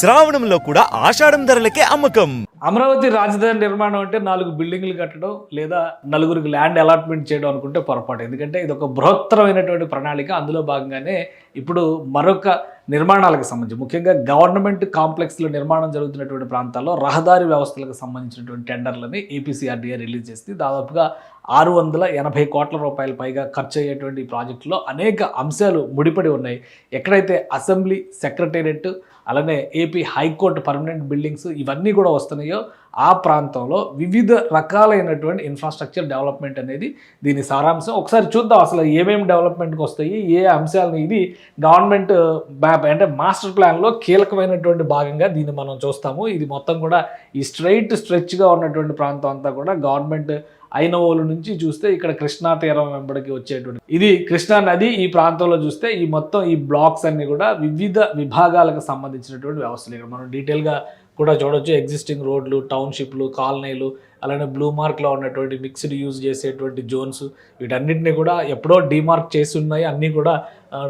శ్రావణంలో కూడా ఆషాఢం ధరలకే అమ్మకం. అమరావతి రాజధాని నిర్మాణం అంటే నాలుగు బిల్డింగ్లు కట్టడం లేదా నలుగురికి ల్యాండ్ అలాట్మెంట్ చేయడం అనుకుంటే పొరపాటు. ఎందుకంటే ఇది ఒక బృహత్తరమైనటువంటి ప్రణాళిక. అందులో భాగంగానే ఇప్పుడు మరొక నిర్మాణాలకు సంబంధించి ముఖ్యంగా గవర్నమెంట్ కాంప్లెక్స్లో నిర్మాణం జరుగుతున్నటువంటి ప్రాంతాల్లో రహదారి వ్యవస్థలకు సంబంధించినటువంటి టెండర్లని ఏపీసీఆర్డీఏ రిలీజ్ చేసింది. దాదాపుగా ఆరు వందల ఎనభై కోట్ల రూపాయల పైగా ఖర్చు అయ్యేటువంటి ఈ ప్రాజెక్టులో అనేక అంశాలు ముడిపడి ఉన్నాయి. ఎక్కడైతే అసెంబ్లీ సెక్రటేరియట్ అలానే AP high court permanent buildings ఇవన్నీ కూడా వస్తున్నాయో ఆ ప్రాంతంలో వివిధ రకాలైనటువంటి ఇన్ఫ్రాస్ట్రక్చర్ డెవలప్మెంట్ అనేది దీని సారాంశం. ఒకసారి చూద్దాం అసలు ఏమేమి డెవలప్మెంట్కి వస్తాయి ఏ అంశాలను ఇది గవర్నమెంట్ మ్యాప్ అంటే మాస్టర్ ప్లాన్లో కీలకమైనటువంటి భాగంగా దీన్ని మనం చూస్తాము. ఇది మొత్తం కూడా ఈ స్ట్రైట్ స్ట్రెచ్గా ఉన్నటువంటి ప్రాంతం అంతా కూడా గవర్నమెంట్ ఐనవోలు నుంచి చూస్తే ఇక్కడ కృష్ణా తీరం వెంబడికి వచ్చేటువంటి ఇది కృష్ణా నది ఈ ప్రాంతంలో చూస్తే ఈ మొత్తం ఈ బ్లాక్స్ అన్ని కూడా వివిధ విభాగాలకు సంబంధించినటువంటి వ్యవస్థలు. ఇక్కడ మనం డీటెయిల్గా కూడా చూడొచ్చు. ఎగ్జిస్టింగ్ రోడ్లు టౌన్షిప్లు కాలనీలు అలానే బ్లూ మార్క్లో ఉన్నటువంటి మిక్స్డ్ యూజ్ చేసేటువంటి జోన్స్ వీటన్నిటిని కూడా ఎప్పుడో డీమార్క్ చేసి ఉన్నాయి. అన్నీ కూడా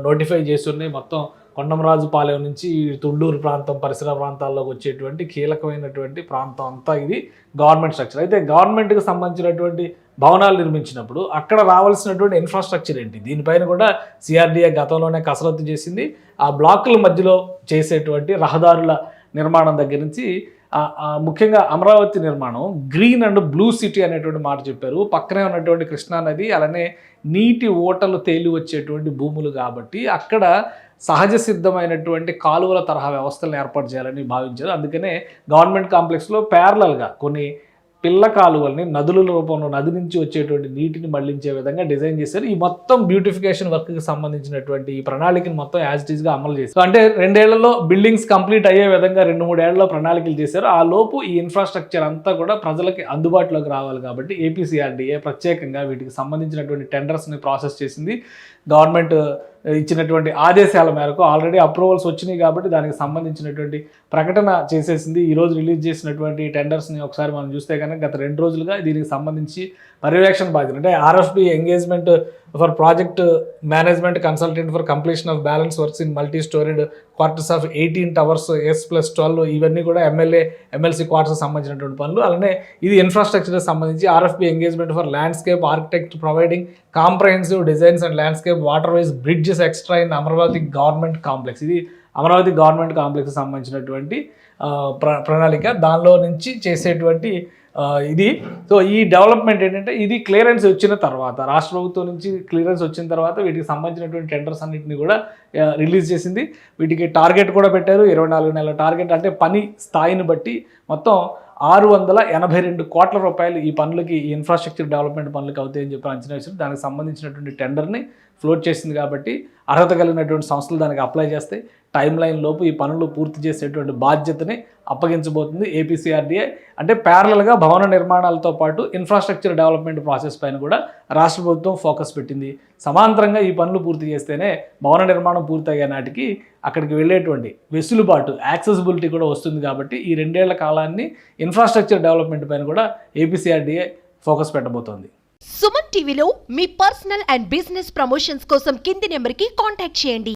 నోటిఫై చేసి ఉన్నాయి. మొత్తం కొండమరాజుపాలెం నుంచి తుళ్ళూరు ప్రాంతం పరిసర ప్రాంతాల్లోకి వచ్చేటువంటి కీలకమైనటువంటి ప్రాంతం అంతా ఇది గవర్నమెంట్ స్ట్రక్చర్. అయితే గవర్నమెంట్కి సంబంధించినటువంటి భవనాలు నిర్మించినప్పుడు అక్కడ రావాల్సినటువంటి ఇన్ఫ్రాస్ట్రక్చర్ ఏంటి? దీనిపైన కూడా సిఆర్డీఏ గతంలోనే కసరత్తు చేసింది. ఆ బ్లాకుల మధ్యలో చేసేటువంటి రహదారుల నిర్మాణం దగ్గర నుంచి ముఖ్యంగా అమరావతి నిర్మాణం గ్రీన్ అండ్ బ్లూ సిటీ అనేటువంటి మాట చెప్పారు. పక్కనే ఉన్నటువంటి కృష్ణానది అలానే నీటి ఓటలు తేలి వచ్చేటువంటి భూములు కాబట్టి అక్కడ సహజ సిద్ధమైనటువంటి కాలువల తరహా వ్యవస్థలను ఏర్పాటు చేయాలని భావించారు. అందుకనే గవర్నమెంట్ కాంప్లెక్స్లో ప్యారలల్గా కొన్ని పిల్ల కాలువల్ని నదుల రూపంలో నది నుంచి వచ్చేటువంటి నీటిని మళ్ళించే విధంగా డిజైన్ చేశారు. ఈ మొత్తం బ్యూటిఫికేషన్ వర్క్కి సంబంధించినటువంటి ఈ ప్రణాళికను మొత్తం యాజ్గా అమలు చేశారు. అంటే రెండేళ్ళలో బిల్డింగ్స్ కంప్లీట్ అయ్యే విధంగా రెండు మూడేళ్ళలో ప్రణాళికలు చేశారు. ఆ లోపు ఈ ఇన్ఫ్రాస్ట్రక్చర్ అంతా కూడా ప్రజలకి అందుబాటులోకి రావాలి కాబట్టి ఏపీసీఆర్డీఏ ప్రత్యేకంగా వీటికి సంబంధించినటువంటి టెండర్స్ని ప్రాసెస్ చేసింది. గవర్నమెంట్ ఇచ్చినటువంటి ఆదేశాల మేరకు ఆల్రెడీ అప్రూవల్స్ వచ్చినాయి కాబట్టి దానికి సంబంధించినటువంటి ప్రకటన చేసేసింది. ఈరోజు రిలీజ్ చేసినటువంటి టెండర్స్ని ఒకసారి మనం చూస్తే కనుక గత రెండు రోజులుగా దీనికి సంబంధించి పర్యవేక్షణ బాధ్యత అంటే RFB engagement for project management consultant for completion of balance works in multi storeyed quarters of eighteen towers S plus twelve ఇవన్నీ కూడా ఎమ్మెల్యే ఎమ్మెల్సీ క్వార్టర్స్ సంబంధించినటువంటి పనులు. అలానే ఇది ఇన్ఫ్రాస్ట్రక్చర్ సంబంధించి RFB engagement for landscape architect providing comprehensive designs and landscape water wise bridges extra in Amaravati government complex ఇది Amaravati government complex సంబంధించినటువంటి ప్ర ప్రణాళిక. దానిలో నుంచి చేసేటువంటి ఇది. సో ఈ డెవలప్మెంట్ ఏంటంటే ఇది క్లియరెన్స్ వచ్చిన తర్వాత రాష్ట్ర ప్రభుత్వం నుంచి క్లియరెన్స్ వచ్చిన తర్వాత వీటికి సంబంధించినటువంటి టెండర్స్ అన్నింటినీ కూడా రిలీజ్ చేసింది. వీటికి టార్గెట్ కూడా పెట్టారు. ఇరవై నాలుగు నెలల టార్గెట్ అంటే పని స్థాయిని బట్టి మొత్తం ఆరు వందల ఎనభై రెండు కోట్ల రూపాయలు ఈ పనులకి ఇన్ఫ్రాస్ట్రక్చర్ డెవలప్మెంట్ పనులకి అవుతాయని చెప్పి అంచనా వేసారు దానికి సంబంధించినటువంటి టెండర్ని ఫ్లోట్ చేసింది కాబట్టి అర్హత కలిగినటువంటి సంస్థలు దానికి అప్లై చేస్తాయి. టైం లైన్ లోపు ఈ పనులు పూర్తి చేసేటువంటి బాధ్యతని అప్పగించబోతుంది ఏపీసీఆర్డీఏ అంటే ప్యారలల్గా భవన నిర్మాణాలతో పాటు ఇన్ఫ్రాస్ట్రక్చర్ డెవలప్మెంట్ ప్రాసెస్ పైన కూడా రాష్ట్ర ప్రభుత్వం ఫోకస్ పెట్టింది. సమాంతరంగా ఈ పనులు పూర్తి చేస్తేనే భవన నిర్మాణం పూర్తయ్యే నాటికి అక్కడికి వెళ్ళేటువంటి వెసులుబాటు యాక్సెసిబిలిటీ కూడా వస్తుంది కాబట్టి ఈ రెండేళ్ళ కాలాన్ని ఇన్ఫ్రాస్ట్రక్చర్ డెవలప్మెంట్ పైన కూడా ఏపీసీఆర్డీఏ ఫోకస్ పెట్టబోతోంది. సుమన్ టీవీలో మీ పర్సనల్ అండ్ బిజినెస్ ప్రమోషన్స్ కోసం కింది నెంబర్కి కాంటాక్ట్ చేయండి.